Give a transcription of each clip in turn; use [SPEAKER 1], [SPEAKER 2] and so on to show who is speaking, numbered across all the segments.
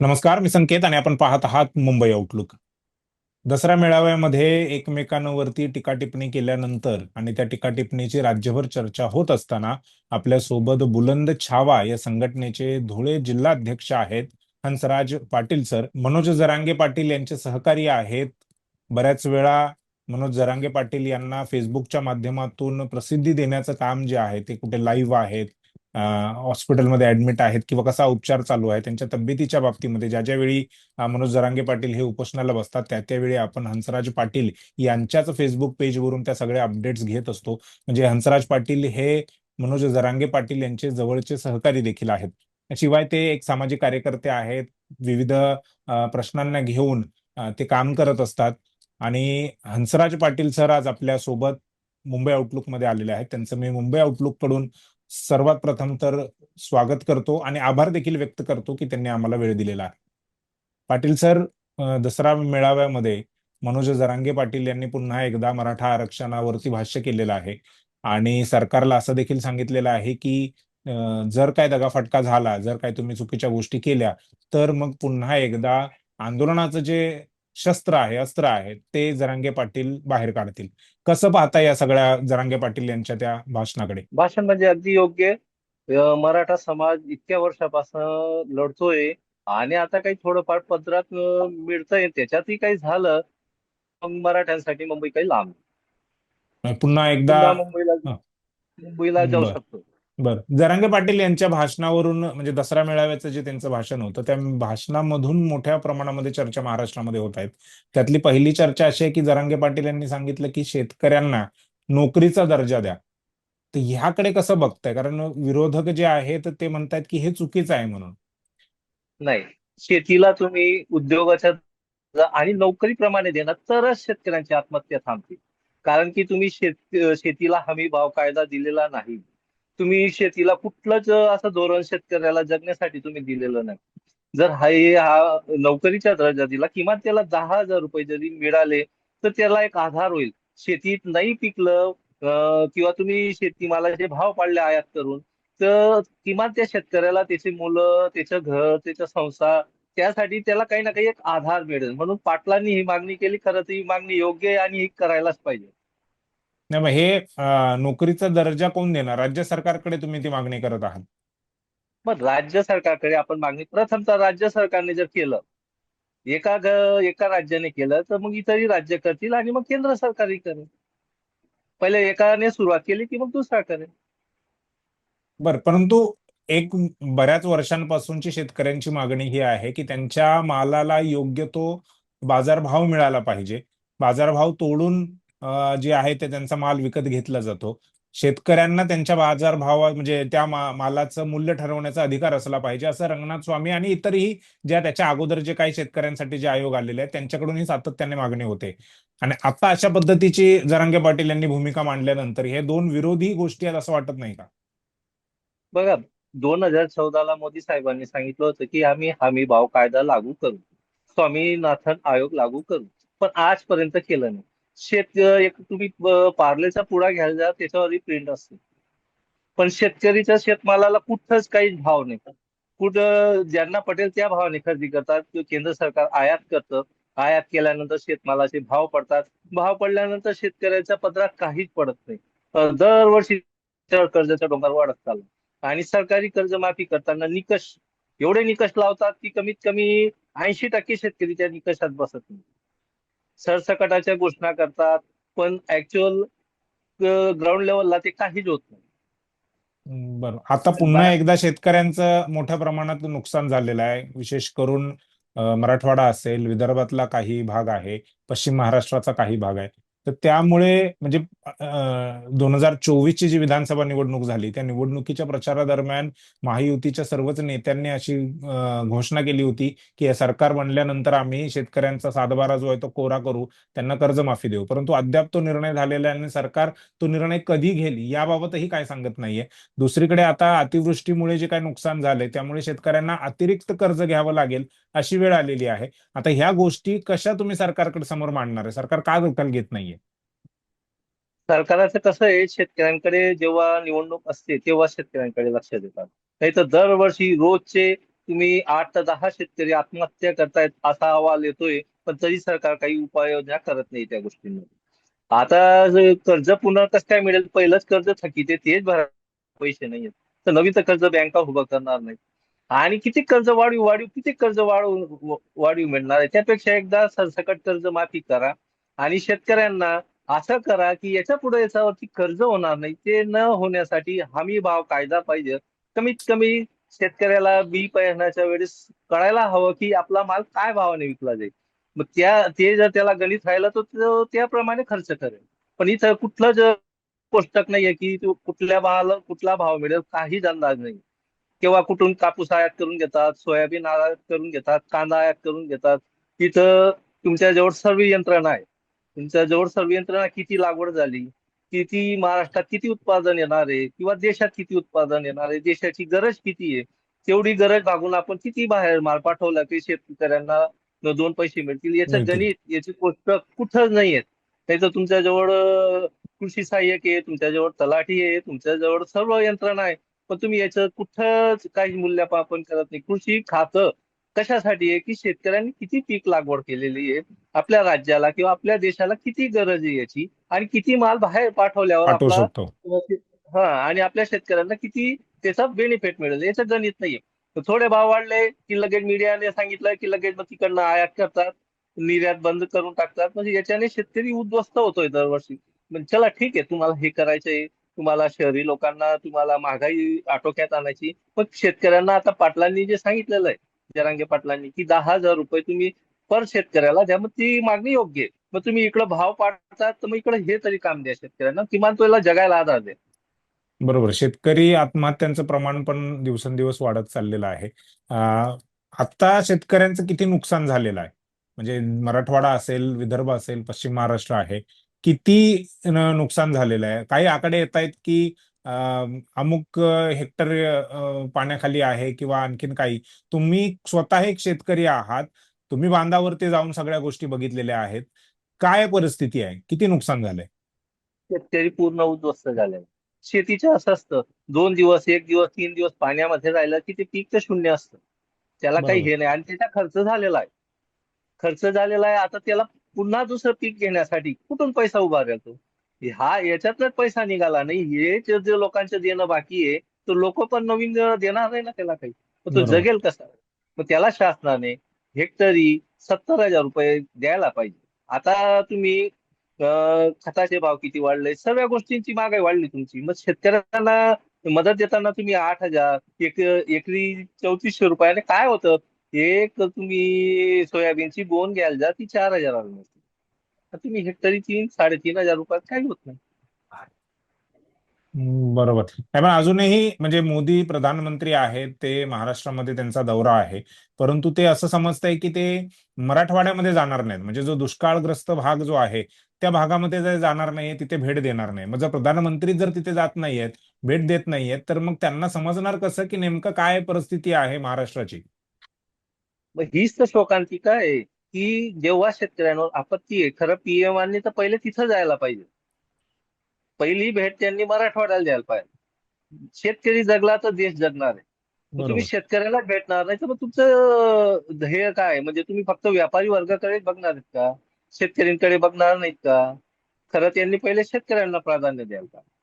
[SPEAKER 1] नमस्कार मी संकेत आणि आपण पाहत आहात मुंबई आउटलुक दसरा मेळाव्यामध्ये एकमेकांवरती टीका टिप्पणी केल्यानंतर आणि त्या टीका टिप्पणीची राज्यभर चर्चा होत असताना आपल्यासोबत बुलंद छावा या संघटनेचे धुळे जिल्हाध्यक्ष आहेत हंसराज पाटील सर. मनोज जरांगे पाटील यांचे सहकारी आहेत. बऱ्याच वेळा मनोज जरांगे पाटील यांना फेसबुकच्या माध्यमातून प्रसिद्धी देण्याचं काम जे आहे ते कुठे लाईव्ह आहेत? हॉस्पिटलमध्ये ऍडमिट आहेत किंवा कसा उपचार चालू आहे त्यांच्या तब्येतीच्या बाबतीमध्ये ज्या ज्या वेळी मनोज जरांगे पाटील हे उपोषणाला बसतात त्या त्यावेळी आपण हंसराज पाटील यांच्याच फेसबुक पेजवरून त्या सगळ्या अपडेट्स घेत असतो. म्हणजे हंसराज पाटील हे मनोज जरांगे पाटील यांचे जवळचे सहकारी देखील आहेत. शिवाय ते एक सामाजिक कार्यकर्ते आहेत विविध प्रश्नांना घेऊन ते काम करत असतात. आणि हंसराज पाटील सर आज आपल्यासोबत मुंबई आउटलुकमध्ये आलेले आहेत. त्यांचं मी मुंबई आउटलुककडून सर्वात प्रथम तर स्वागत करतो आणि आभार देखील व्यक्त करतो की त्यांनी आम्हाला वेळ दिलेला आहे. पाटील सर दसरा मेळाव्यामध्ये मनोज जरांगे पाटील यांनी पुन्हा एकदा मराठा आरक्षणावरती भाष्य केलेलं आहे आणि सरकारला असं देखील सांगितलेलं आहे की जर काय दगाफटका झाला जर काय तुम्ही चुकीच्या गोष्टी केल्या तर मग पुन्हा एकदा आंदोलनाचं जे शस्त्र आहे अस्त्र आहे ते जरांगे पाटील बाहेर काढतील. कसं पाहता या सगळ्या जरांगे पाटील यांच्या त्या भाषणाकडे?
[SPEAKER 2] भाषण म्हणजे अगदी योग्य. मराठा समाज इतक्या वर्षापासून लढतोय आणि आता काही थोडंफार पदरात अं, मिळतंय. त्याच्यातही काही झालं मग मराठ्यांसाठी मुंबई काही लांब.
[SPEAKER 1] पुन्हा एकदा
[SPEAKER 2] मुंबईला. मुंबईला जाऊ. शकतो.
[SPEAKER 1] बर. जरांगे पाटील यांच्या भाषणावरून म्हणजे दसरा मेळाव्याचं जे त्यांचं भाषण होतं त्या भाषणामधून मोठ्या प्रमाणामध्ये चर्चा महाराष्ट्रामध्ये होत आहेत. त्यातली पहिली चर्चा अशी आहे की जरांगे पाटील यांनी सांगितलं की शेतकऱ्यांना नोकरीचा दर्जा द्या. तर ह्याकडे कसं बघताय? कारण विरोधक जे आहेत ते म्हणतायत की हे चुकीचं आहे म्हणून.
[SPEAKER 2] नाही. शेतीला तुम्ही उद्योगाच्या आणि नोकरीप्रमाणे देणार तरच शेतकऱ्यांची आत्महत्या थांबतील कारण की तुम्ही शेत शेतीला हमी भाव कायदा दिलेला नाही. तुम्ही शेतीला कुठलंच असं धोरण शेतकऱ्याला जगण्यासाठी तुम्ही दिलेलं नाही. जर हा हा नोकरीच्या दर्जा दिला किमान त्याला दहा हजार रुपये जरी मिळाले तर त्याला एक आधार होईल. शेतीत नाही पिकलं किंवा तुम्ही शेतीमालाचे भाव पाडले आयात करून तर किमान त्या शेतकऱ्याला त्याची मुलं त्याचं घर त्याचा संसार त्यासाठी त्याला काही ना काही एक आधार मिळेल. म्हणून पाटलांनी ही मागणी केली खरं तर ही मागणी योग्य आहे आणि ही करायलाच पाहिजे.
[SPEAKER 1] नाही मग हे नोकरीचा दर्जा कोण देणार? राज्य सरकारकडे तुम्ही ती मागणी करत आहात.
[SPEAKER 2] मग राज्य सरकारकडे आपण मागणी प्रथमतः राज्य सरकारने जर केलं एका एका राज्याने केलं तर मग इतरही राज्य करतील आणि मग केंद्र सरकारही करेल. पहिले एकाने सुरुवात केली की मग दुसरा करेल.
[SPEAKER 1] बर परंतु एक बऱ्याच वर्षांपासूनची शेतकऱ्यांची मागणी ही आहे की त्यांच्या मालाला योग्य तो बाजारभाव मिळाला पाहिजे. बाजारभाव तोडून जे आहे ते त्यांचा माल विकत घेतला जातो. शेतकऱ्यांना त्यांच्या बाजारभावा म्हणजे त्या मा- मालाचं मूल्य ठरवण्याचा अधिकार असला पाहिजे असं रंगनाथ स्वामी आणि इतरही ज्या त्याच्या अगोदर जे काही शेतकऱ्यांसाठी जे आयोग आलेले आहेत त्यांच्याकडूनही सातत्याने मागणी होते. आणि आता अशा पद्धतीची जरांगे पाटील यांनी भूमिका मांडल्यानंतर हे दोन विरोधी गोष्टी आहेत असं वाटत नाही का?
[SPEAKER 2] बघा दोन हजार चौदाला मोदी साहेबांनी सांगितलं होतं की आम्ही हमी भाव कायदा लागू करू. स्वामीनाथन आयोग लागू करू. पण आजपर्यंत केलं नाही. शेत एक तुम्ही पार्लेचा पुडा घ्यायला जा त्याच्यावरही प्रिंट असते. पण शेतकरीच्या शेतमालाला कुठंच काही भाव नाही. कुठं ज्यांना पटेल त्या भावाने खरेदी करतात केंद्र सरकार आयात करतं. आयात केल्यानंतर शेतमालाचे भाव पडतात. भाव पडल्यानंतर शेतकऱ्याच्या पदरात काहीच पडत नाही. दरवर्षी कर्जाचा डोंगर वाढत चालला. आणि सरकारी कर्जमाफी करताना निकष एवढे निकष लावतात की कमीत कमी ऐंशी टक्के शेतकरी त्या निकषात बसत नाही. सरसकटाच्या घोषणा करतात पण ऍक्च्युअल ग्राउंड लेवलला ते काहीच होत नाही.
[SPEAKER 1] बरं. आता पुन्हा एकदा शेतकऱ्यांचं मोठ्या प्रमाणात नुकसान झालेलं आहे. विशेष करून मराठवाडा असेल विदर्भातला काही भाग आहे पश्चिम महाराष्ट्राचा काही भाग आहे. तर त्यामुळे म्हणजे दोन हजार चोवीसची जी विधानसभा निवडणूक झाली त्या निवडणुकीच्या प्रचारादरम्यान महायुतीच्या सर्वच नेत्यांनी अशी घोषणा केली होती की हे सरकार बनल्यानंतर आम्ही शेतकऱ्यांचा सातबारा जो आहे तो कोरा करू त्यांना कर्जमाफी देऊ. परंतु अद्याप तो निर्णय झालेला आहे आणि सरकार तो निर्णय कधी घेईल याबाबतही काय सांगत नाहीये. दुसरीकडे आता अतिवृष्टीमुळे जे काय नुकसान झालंय त्यामुळे शेतकऱ्यांना अतिरिक्त कर्ज घ्यावं लागेल अशी वेळ आलेली आहे. आता ह्या गोष्टी कशा तुम्ही सरकारकडे समोर मांडणार आहे? सरकार का दखल घेत नाहीये?
[SPEAKER 2] सरकाराचं कसं आहे शेतकऱ्यांकडे जेव्हा निवडणूक असते तेव्हा शेतकऱ्यांकडे लक्ष देतात. नाही तर दरवर्षी रोजचे तुम्ही आठ ते दहा शेतकरी आत्महत्या करतायत असा अहवाल येतोय पण तरी सरकार काही उपाययोजना करत नाही त्या गोष्टींवर आता कर्ज पुन्हा कसं काय मिळेल? पहिलंच कर्ज थकीत तेच भरा पैसे नाही आहेत. तर नवीन तर कर्ज बँका उभं करणार नाही. आणि किती कर्ज वाढीव वाढीव किती कर्ज वाढवून वाढीव मिळणार आहे? त्यापेक्षा एकदा सरसकट कर्ज माफी करा. आणि शेतकऱ्यांना असं करा की याच्यापुढे याच्यावरती कर्ज होणार नाही. ते न होण्यासाठी हमी भाव कायदा पाहिजे. कमीत कमी शेतकऱ्याला बी पेरण्याच्या वेळेस कळायला हवं की आपला माल काय भावाने विकला जाईल. मग त्या ते जर त्याला गणित राहिलं तर त्याप्रमाणे खर्च करेल. पण इथं कुठलं जर कोष्टक नाहीये की तो कुठल्या भावाला कुठला भाव मिळेल काहीच अंदाज नाही. किंवा कुठून कापूस आयात करून घेतात सोयाबीन आयात करून घेतात कांदा आयात करून घेतात. तिथं तुमच्याजवळ सर्व यंत्रणा आहे तुमच्याजवळ सर्व यंत्रणा किती लागवड झाली? किती महाराष्ट्रात किती उत्पादन येणार आहे? किंवा देशात किती उत्पादन येणार आहे? देशाची गरज किती आहे? तेवढी गरज भागून आपण किती बाहेर माल पाठवला की शेतकऱ्यांना दोन पैसे मिळतील? याचं. गणित याची गोष्ट कुठंच नाही आहेत. नाही तर तुमच्याजवळ कृषी सहाय्यक आहे तुमच्याजवळ तलाठी आहे तुमच्याजवळ सर्व यंत्रणा आहे. पण तुम्ही याचं कुठंच काही मूल्यमापन करत नाही. कृषी खातं कशासाठी आहे की शेतकऱ्यांनी किती पीक लागवड केलेली आहे आपल्या राज्याला किंवा आपल्या देशाला किती गरज आहे याची आणि किती माल बाहेर पाठवल्यावर
[SPEAKER 1] पाठवू
[SPEAKER 2] आपला हा आणि आपल्या शेतकऱ्यांना किती त्याचा बेनिफिट मिळेल याचं गणित नाहीये. थोडे भाव वाढले की लगेच मीडियाने सांगितलं की लगेच मग तिकडनं आयात करतात निर्यात बंद करून टाकतात. म्हणजे याच्याने शेतकरी उद्ध्वस्त होतोय दरवर्षी. चला ठीक आहे तुम्हाला हे करायचंय तुम्हाला शहरी लोकांना तुम्हाला महागाई आटोक्यात आणायची. पण शेतकऱ्यांना आता पाटलांनी जे सांगितलेलं आहे जरांगे पाटलांनी की दहा हजार रुपये तुम्ही पर शेतकऱ्याला द्या मग ती मागणी योग्य आहे. मग तुम्ही इकडं भाव पाडतात तर मग इकडे हे तरी काम द्या शेतकऱ्यांना. किमान तुला जगायला आधार द्या.
[SPEAKER 1] बरोबर. शेतकरी आत्महत्यांचं प्रमाण पण दिवसेंदिवस वाढत चाललेलं आहे. आता शेतकऱ्यांचं किती नुकसान झालेलं आहे? म्हणजे मराठवाडा असेल विदर्भ असेल पश्चिम महाराष्ट्र आहे किती नुकसान झालेलं आहे? काही आकडे येत आहेत की अमुक हेक्टर पाण्याखाली आहे किंवा आणखीन काही. तुम्ही स्वतः एक शेतकरी आहात. तुम्ही बांधावरती जाऊन सगळ्या गोष्टी बघितलेल्या आहेत. काय परिस्थिती आहे? किती नुकसान झालंय?
[SPEAKER 2] शेतकरी पूर्ण उद्ध्वस्त झाले शेतीचं असं असतं. दोन दिवस एक दिवस तीन दिवस पाण्यामध्ये राहिलं की ते पीक तर शून्य असतं. त्याला काही. हे नाही. आणि त्याचा खर्च झालेला आहे. खर्च झालेला आहे. आता त्याला पुन्हा दुसरं पीक घेण्यासाठी कुठून पैसा उभा राहतो हा याच्यातच पैसा निघाला नाही हे जे जे लोकांचं देणं बाकी आहे तर लोक पण नवीन देणार नाही ना त्याला काही? तो. जगेल कसा? मग त्याला शासनाने हेक्टरी सत्तर हजार रुपये द्यायला पाहिजे. आता तुम्ही खताचे भाव किती वाढले? सर्व गोष्टींची महागाई वाढली तुमची. मग शेतकऱ्यांना मदत देताना तुम्ही आठ हजार एक एकरी चौतीसशे रुपयाने काय होतं? एक तुम्ही सोयाबीनची बोन घ्यायला जा ती चार मिळते तर तुम्ही हेक्टरी तीन साडेतीन हजार रुपयात काही होत नाही.
[SPEAKER 1] बरोबर. पण अजूनही म्हणजे मोदी प्रधानमंत्री आहेत ते महाराष्ट्रामध्ये त्यांचा दौरा आहे परंतु ते असं समजतंय की ते मराठवाड्यामध्ये जाणार नाहीत. म्हणजे जो दुष्काळग्रस्त भाग जो आहे त्या भागामध्ये जे जाणार नाही तिथे भेट देणार नाही. मग जर प्रधानमंत्री जर तिथे जात नाहीयेत भेट देत नाहीयेत तर मग त्यांना समजणार कसं की नेमकं काय परिस्थिती आहे महाराष्ट्राची?
[SPEAKER 2] मग हीच तर शोकांतिका आहे. की जेव्हा शेतकऱ्यांवर आपत्ती आहे खरं पीएमांनी तर पहिले तिथं जायला पाहिजे. पहिली भेट त्यांनी मराठवाड्याला द्यायला पाहिजे. शेतकरी जगला तर देश जगणार आहे. तुम्ही शेतकऱ्याला भेटणार नाही तर मग तुमचं ध्येय काय? म्हणजे तुम्ही फक्त व्यापारी वर्गाकडे बघणार आहेत का? शेतकऱ्यांकडे बघणार नाहीत का? खरं त्यांनी पहिले शेतकऱ्यांना प्राधान्य द्यायला पाहिजे.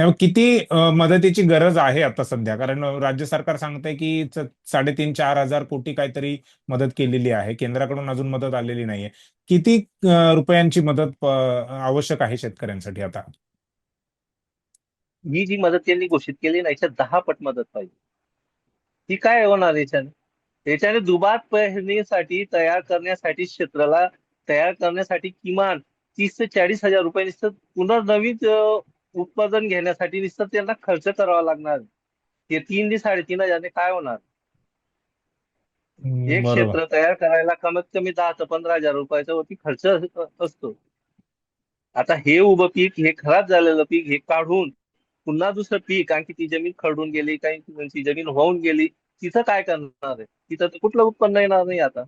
[SPEAKER 1] नाही किती मदतीची गरज आहे आता सध्या? कारण राज्य सरकार सांगतंय की साडेतीन चार हजार कोटी काहीतरी मदत केलेली आहे. केंद्राकडून अजून मदत आलेली नाहीये. किती रुपयांची मदत आवश्यक आहे शेतकऱ्यांसाठी आता?
[SPEAKER 2] मी जी मदत त्यांनी घोषित केली ना याच्यात दहा पट मदत पाहिजे. ती काय होणार याच्याने याच्याने दुबार पेरणीसाठी तयार करण्यासाठी क्षेत्राला तयार करण्यासाठी किमान तीस ते चाळीस हजार रुपये पुनर्नवीन उत्पादन घेण्यासाठी नुसतं त्यांना खर्च करावा लागणार. ते तीन ते साडेतीन हजारने काय होणार? एक क्षेत्र तयार करायला कमीत कमी दहा ते पंधरा हजार रुपयाचा वरती खर्च अस- असतो. आता हे उभं पीक हे खराब झालेलं पीक हे काढून पुन्हा दुसरं पीक आणखी ती जमीन खरडून गेली काही ती जमीन वाहून गेली तिथं काय करणार आहे? तिथं तर कुठलं उत्पन्न येणार नाही आता.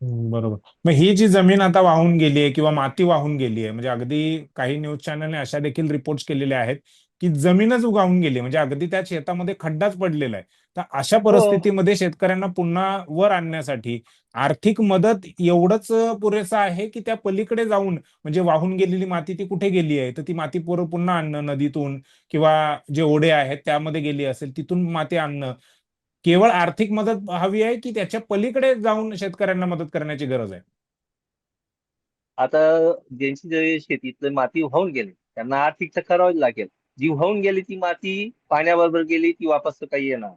[SPEAKER 1] बरोबर. मग ही जी जमीन आता वाहून गेली आहे किंवा माती वाहून गेली आहे म्हणजे अगदी काही न्यूज चॅनलने अशा देखील रिपोर्ट्स केलेल्या आहेत की जमीनच उगावून गेली म्हणजे अगदी त्या शेतामध्ये खड्डाच पडलेला आहे. तर अशा
[SPEAKER 2] हो.
[SPEAKER 1] परिस्थितीमध्ये शेतकऱ्यांना पुन्हा वर आणण्यासाठी आर्थिक मदत एवढंच पुरेसं आहे की त्या पलीकडे जाऊन म्हणजे वाहून गेलेली माती ती कुठे गेली आहे? तर ती माती पोरं पुन्हा आणणं नदीतून किंवा जे ओढे आहेत त्यामध्ये गेली असेल तिथून माती आणणं. केवळ आर्थिक मदत हवी आहे की त्याच्या पलीकडे जाऊन शेतकऱ्यांना मदत करण्याची गरज आहे
[SPEAKER 2] आता ज्यांची जे शेतीतलं माती वाहून गेली त्यांना आर्थिक तर करावं लागेल जी वाहून गेली ती माती पाण्याबरोबर गेली ती वापस तर काही येणार.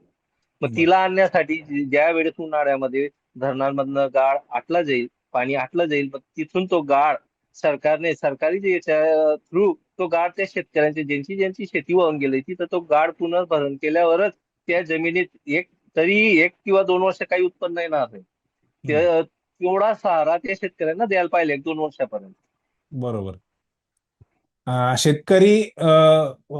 [SPEAKER 2] मग. तिला आणण्यासाठी ज्या वेळेस उन्हाळ्यामध्ये धरणांमधनं गाळ आटला जाईल पाणी आटलं जाईल मग तिथून तो गाळ सरकारने सरकारी जे थ्रू तो गाळ त्या शेतकऱ्यांची ज्यांची ज्यांची शेती वाहून गेली तिथं तो गाळ पुनर्भरण केल्यावरच त्या जमिनीत एक तरी एक किंवा दोन वर्ष काही उत्पन्न येणार नाही. तेवढा सहारा त्या शेतकऱ्यांना द्यायला पाहिजे एक दोन वर्षापर्यंत.
[SPEAKER 1] बरोबर. शेतकरी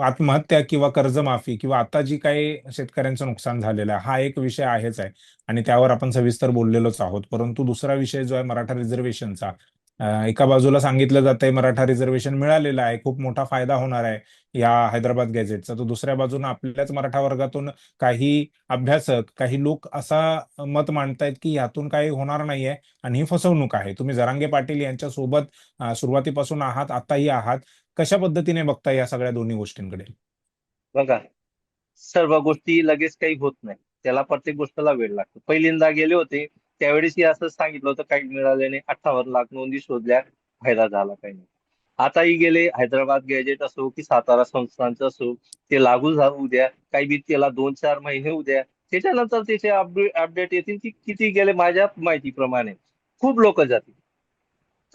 [SPEAKER 1] आत्महत्या किंवा कर्जमाफी किंवा आता जी काही शेतकऱ्यांचं नुकसान झालेलं आहे हा एक विषय आहेच आहे. आणि त्यावर आपण सविस्तर बोललेलोच आहोत. परंतु दुसरा विषय जो आहे मराठा रिझर्वेशनचा एका बाजूला सांगितलं जातंय मराठा रिझर्वेशन मिळालेलं आहे खूप मोठा फायदा होणार आहे या हैदराबाद गॅझेटचा तर दुसऱ्या बाजूने आपल्याच मराठा वर्गातून काही अभ्यासक काही लोक असा मत मांडतायत की यातून काही होणार नाहीये आणि ही फसवणूक आहे. तुम्ही जरांगे पाटील यांच्या सोबत सुरुवातीपासून आहात आताही आहात. कशा पद्धतीने बघता या सगळ्या दोन्ही गोष्टींकडे?
[SPEAKER 2] बघा सर्व गोष्टी लगेच काही होत नाही. त्याला प्रत्येक गोष्टीला वेळ लागतो. पहिल्यांदा गेले होते त्यावेळेस असं सांगितलं होतं काही मिळाले नाही अठ्ठावन्न लाख नोंदी शोधल्या फायदा झाला काही नाही. आताही गेले हैदराबाद गॅजेट असो की सातारा संस्थांचं असो ते लागू झालं उद्या काही बी त्याला दोन चार महिने उद्या त्याच्यानंतर त्याचे अपडेट येतील की किती गेले माझ्या माहितीप्रमाणे. खूप लोक जातील.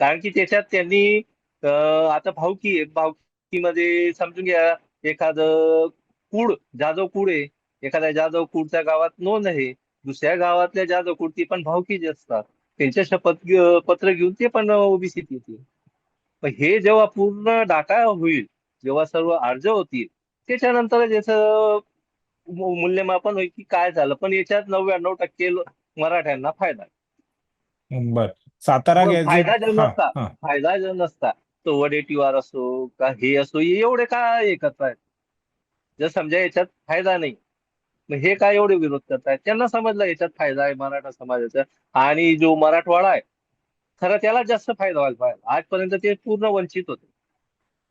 [SPEAKER 2] कारण की त्याच्यात त्यांनी आता भावकी आहे भावकीमध्ये समजून घ्या एखादं कूड जाधव कूड आहे एखाद्या जाधव कूडच्या गावात नोंद आहे दुसऱ्या गावातल्या जाधव कूड ती पण भावकीच असतात. त्यांच्या शपथ पत्र घेऊन ते पण ओबीसीत येतील. पण हे जेव्हा पूर्ण डाटा होईल जेव्हा सर्व अर्ज होतील त्याच्यानंतर याचं मूल्यमापन होईल की काय झालं. पण याच्यात नव्याण्णव टक्के मराठ्यांना फायदा.
[SPEAKER 1] बर. सातारा
[SPEAKER 2] फायदा जर नसता फायदा जर नसता तो वडेटीवार असो का हे असो हे एवढे काय एकत्र आहेत? जर समजा याच्यात फायदा नाही मग हे काय एवढे विरोध करतायत त्यांना समजलं याच्यात फायदा आहे मराठा समाजाचा. आणि जो मराठवाडा आहे खरं त्याला जास्त फायदा व्हायला पाहिजे. आजपर्यंत ते पूर्ण वंचित होते.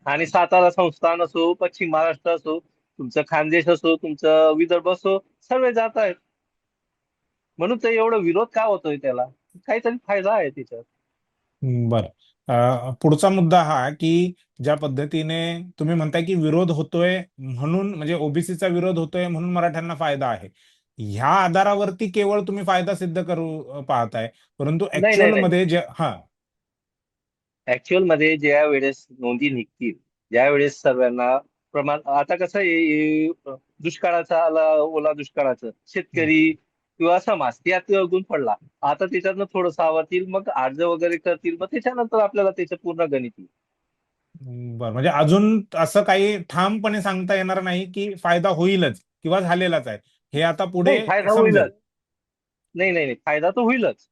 [SPEAKER 2] आणि सातारा संस्थान असो पश्चिम महाराष्ट्र असो तुमचं खानदेश असो तुमचं विदर्भ असो सर्व जात आहेत. म्हणून ते एवढं विरोध का होतोय त्याला? काहीतरी फायदा आहे त्याच्यात.
[SPEAKER 1] बर. पुढचा मुद्दा हा की ज्या पद्धतीने तुम्ही म्हणताय की विरोध होतोय म्हणून म्हणजे ओबीसीचा विरोध होतोय म्हणून मराठ्यांना फायदा आहे. ह्या आधारावरती केवळ तुम्ही फायदा सिद्ध करू पाहताय. परंतु ऍक्च्युअलमध्ये जे हा.
[SPEAKER 2] ऍक्च्युअलमध्ये ज्या वेळेस नोंदी निघतील ज्या वेळेस सर्वांना प्रमाण आता कसं दुष्काळाचा आला ओला दुष्काळाचं. शेतकरी किंवा समाज यात गुण पडला. आता त्याच्यातनं थोडं सावरतील मग अर्ज वगैरे करतील मग त्याच्यानंतर आपल्याला त्याचं पूर्ण गणित. येईल
[SPEAKER 1] बर म्हणजे अजून असं काही ठामपणे सांगता येणार नाही की फायदा होईलच किंवा झालेलाच आहे. हे आता पुढे
[SPEAKER 2] नाही फायदा होईलच. नाही नाही नाही फायदा तर होईलच.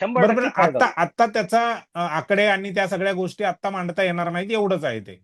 [SPEAKER 2] शंभर
[SPEAKER 1] आता आता त्याचा आकडे आणि त्या सगळ्या गोष्टी आता मांडता येणार नाहीत एवढंच आहे ते.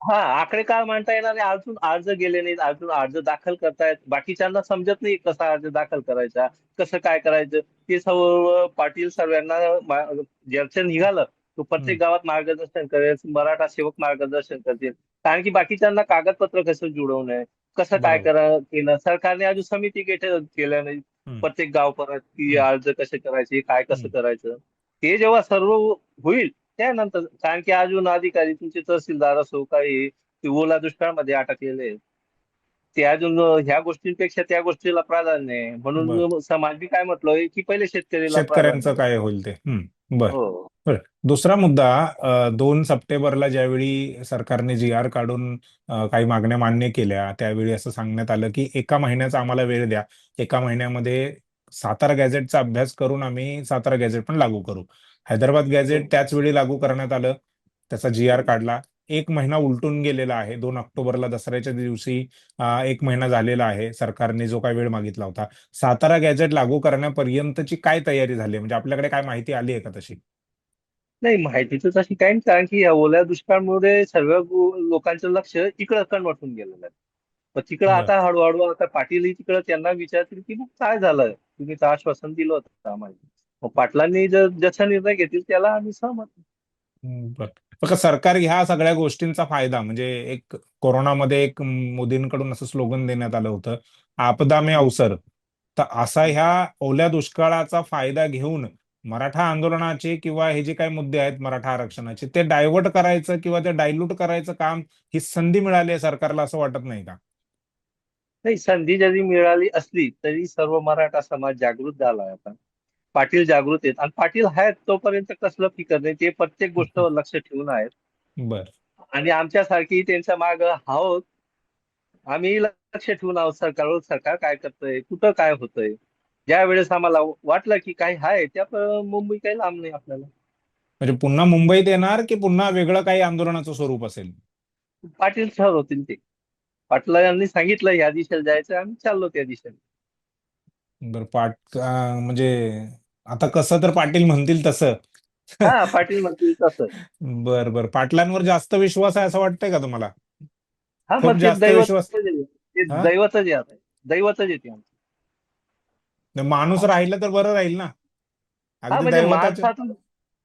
[SPEAKER 2] हा आकडे काय मांडता येणार नाही अजून अर्ज गेले नाहीत अजून अर्ज दाखल करतायत बाकीच्यांना समजत नाही कसा अर्ज दाखल करायचा कसं काय करायचं ते सर्व पाटील सर्वांना मा- ज्याचं निघालं तो प्रत्येक. गावात मार्गदर्शन करेल मराठा सेवक मार्गदर्शन करतील कारण की बाकीच्यांना कागदपत्र कसं जुळवणं कसं काय
[SPEAKER 1] बरोबर.
[SPEAKER 2] करा केलं सरकारने अजून समिती गेट केल्या नाही. प्रत्येक गाव परत की. अर्ज कसे करायचे काय कसं. करायचं हे जेव्हा सर्व होईल त्यानंतर कारण की अजून अधिकारी तुमचे तहसीलदार असो काही ते ओला दुष्काळामध्ये अटकलेले आहेत. ते अजून ह्या गोष्टींपेक्षा त्या गोष्टीला प्राधान्य आहे. म्हणून समाज बी काय म्हटलोय की पहिले शेतकरीला
[SPEAKER 1] शेतकऱ्यांचं. काय होईल ते? हम्म बर.
[SPEAKER 2] हो.
[SPEAKER 1] दुसरा मुद्दा दोन सप्टेंबरला ज्यावेळी सरकारने जी आर काढून काही मागण्या मान्य केल्या त्यावेळी असं सांगण्यात आलं की एका महिन्याचा आम्हाला वेळ द्या. एका महिन्यामध्ये सातारा गॅझेटचा अभ्यास करून आम्ही सातारा गॅझेट पण लागू करू. हैदराबाद गॅझेट
[SPEAKER 2] हो.
[SPEAKER 1] त्याच वेळी लागू करण्यात आलं. त्याचा जी आर. काढला. एक महिना उलटून गेलेला आहे. दोन ऑक्टोबरला दसऱ्याच्या दिवशी एक महिना झालेला आहे. सरकारने जो काही वेळ मागितला होता. सातारा गॅझेट लागू करण्यापर्यंतची काय तयारी झाली? म्हणजे आपल्याकडे काय माहिती आली आहे का तशी?
[SPEAKER 2] नाही माहिती तर तशी काही नाही. कारण की या ओल्या दुष्काळामुळे सर्व लोकांचं लक्ष इकडं कन्वर्ट होऊन गेलेलं आहे. पण तिकडं आता हळूहळू आता पाटील तिकडं त्यांना विचारतील की मग काय झालं? तुम्ही तर आश्वासन दिलं होतं आम्हाला. मग पाटलांनी जर जसा निर्णय घेतील त्याला आम्ही सहमत.
[SPEAKER 1] फक्त सरकार ह्या सगळ्या गोष्टींचा फायदा म्हणजे एक कोरोनामध्ये एक मोदींकडून असं स्लोगन देण्यात आलं होतं आपदा में अवसर. तर असा ह्या ओल्या दुष्काळाचा फायदा घेऊन मराठा आंदोलनाचे किंवा हे जे काही मुद्दे आहेत मराठा आरक्षणाचे ते डायव्हर्ट करायचं किंवा ते डायल्यूट करायचं काम ही संधी मिळाली आहे सरकारला असं वाटत नाही का?
[SPEAKER 2] नाही संधी जरी मिळाली असली तरी सर्व मराठा समाज जागृत झाला आता. पाटील जागृत आहेत. आणि पाटील आहेत तोपर्यंत कसलं फिकर नाही. ते प्रत्येक गोष्टीवर लक्ष ठेवून आहेत.
[SPEAKER 1] बर.
[SPEAKER 2] आणि आमच्यासारखी त्यांच्या माग आहोत. आम्ही लक्ष ठेवून आहोत सरकारवर सरकार काय करतंय? कुठं काय होतंय? ज्या वेळेस आम्हाला वाटलं की काही आहे त्या मुंबई काही लांब नाही आपल्याला.
[SPEAKER 1] म्हणजे पुन्हा मुंबईत येणार की पुन्हा वेगळं काही आंदोलनाचं स्वरूप असेल?
[SPEAKER 2] पाटील ठरवतील ते. पाटलांनी सांगितलं या दिशेला जायचं आम्ही चाललो त्या दिशेला
[SPEAKER 1] बर पाट म्हणजे आता कसं तर पाटील म्हणतील तसं.
[SPEAKER 2] हा पाटील म्हणतील तसं.
[SPEAKER 1] बर बर. पाटलांवर जास्त विश्वास आहे असं वाटतंय का तुम्हाला?
[SPEAKER 2] हा
[SPEAKER 1] खूप
[SPEAKER 2] मग ते
[SPEAKER 1] जास्त
[SPEAKER 2] दैवत
[SPEAKER 1] विश्वास
[SPEAKER 2] ते
[SPEAKER 1] हा?
[SPEAKER 2] दैवतच दैवतच येते.
[SPEAKER 1] माणूस राहिला तर बरं राहील ना?
[SPEAKER 2] हा
[SPEAKER 1] अगदी
[SPEAKER 2] म्हणजे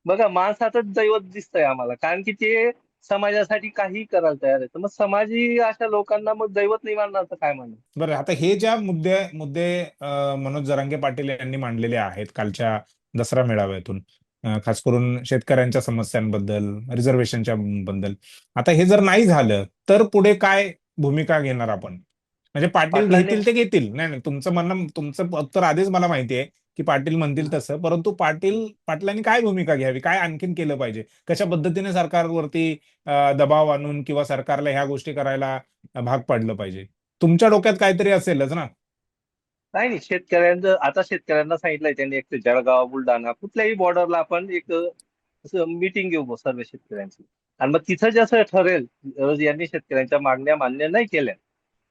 [SPEAKER 2] बघा माणसातच दैवत दिसतंय आम्हाला. कारण की ते समाजासाठी काही करायला तयार आहे. मग समाजी अशा लोकांना मग दैवत नाही मानणार तर काय म्हणणार
[SPEAKER 1] बरं आता हे ज्या मुद्दे मुद्दे मनोज जरांगे पाटील यांनी मांडलेले आहेत कालच्या दसरा मेळाव्यातून खास करून शेतकऱ्यांच्या समस्यांबद्दल रिझर्वेशनच्या बद्दल. आता हे जर नाही झालं तर पुढे काय भूमिका घेणार आपण? म्हणजे पाटील घेतील ते घेतील. नाही नाही तुमचं म्हणणं तुमचं उत्तर आधीच मला माहिती आहे. की पाटील म्हणतील तसं परंतु पाटील पाटलांनी काय भूमिका घ्यावी? काय आणखीन केलं पाहिजे? कशा पद्धतीने सरकारवरती दबाव आणून किंवा सरकारला ह्या गोष्टी करायला भाग पाडलं पाहिजे? तुमच्या डोक्यात काहीतरी असेलच ना?
[SPEAKER 2] नाही नाही. शेतकऱ्यांचं आता शेतकऱ्यांना सांगितलंय त्यांनी एक जळगाव बुलढाणा कुठल्याही बॉर्डरला आपण एक मीटिंग घेऊ सर्व शेतकऱ्यांची. आणि मग तिथं जसं ठरेल यांनी शेतकऱ्यांच्या मागण्या मान्य नाही केल्या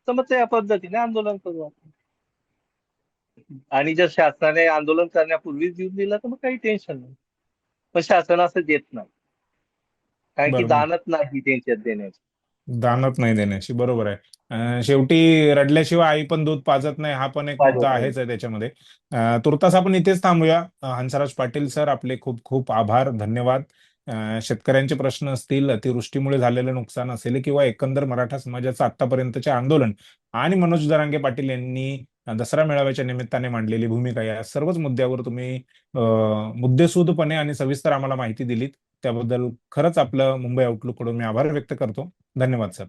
[SPEAKER 2] तर मग त्या पद्धतीने आंदोलन करू आपण. आणि जर शासनाने आंदोलन करण्यापूर्वीच देऊन दिलं तर मग काही टेन्शन नाही. पण शासन असं देत नाही. कारण की. दानत नाही त्यांच्यात देण्याची.
[SPEAKER 1] दानत नाही देण्याची. बरोबर आहे. शेवटी रडल्याशिवाय आई पण दूध पाजत नाही हा पण एक मुद्दा. आहेच आहे त्याच्यामध्ये. तुर्तास आपण इथेच थांबूया. हंसराज पाटील सर आपले खूप खूप आभार धन्यवाद. शेतकऱ्यांचे प्रश्न असतील अतिवृष्टीमुळे झालेलं नुकसान असेल किंवा एकंदर मराठा समाजाचं आतापर्यंतचे आंदोलन. आणि मनोज जरांगे पाटील यांनी दसरा मेळाव्याच्या निमित्ताने मांडलेली भूमिका या सर्वच मुद्द्यावर तुम्ही मुद्देसूदपणे आणि सविस्तर आम्हाला माहिती दिलीत. त्याबद्दल खरंच आपलं मुंबई आउटलुककडून मी आभार व्यक्त करतो. धन्यवाद सर.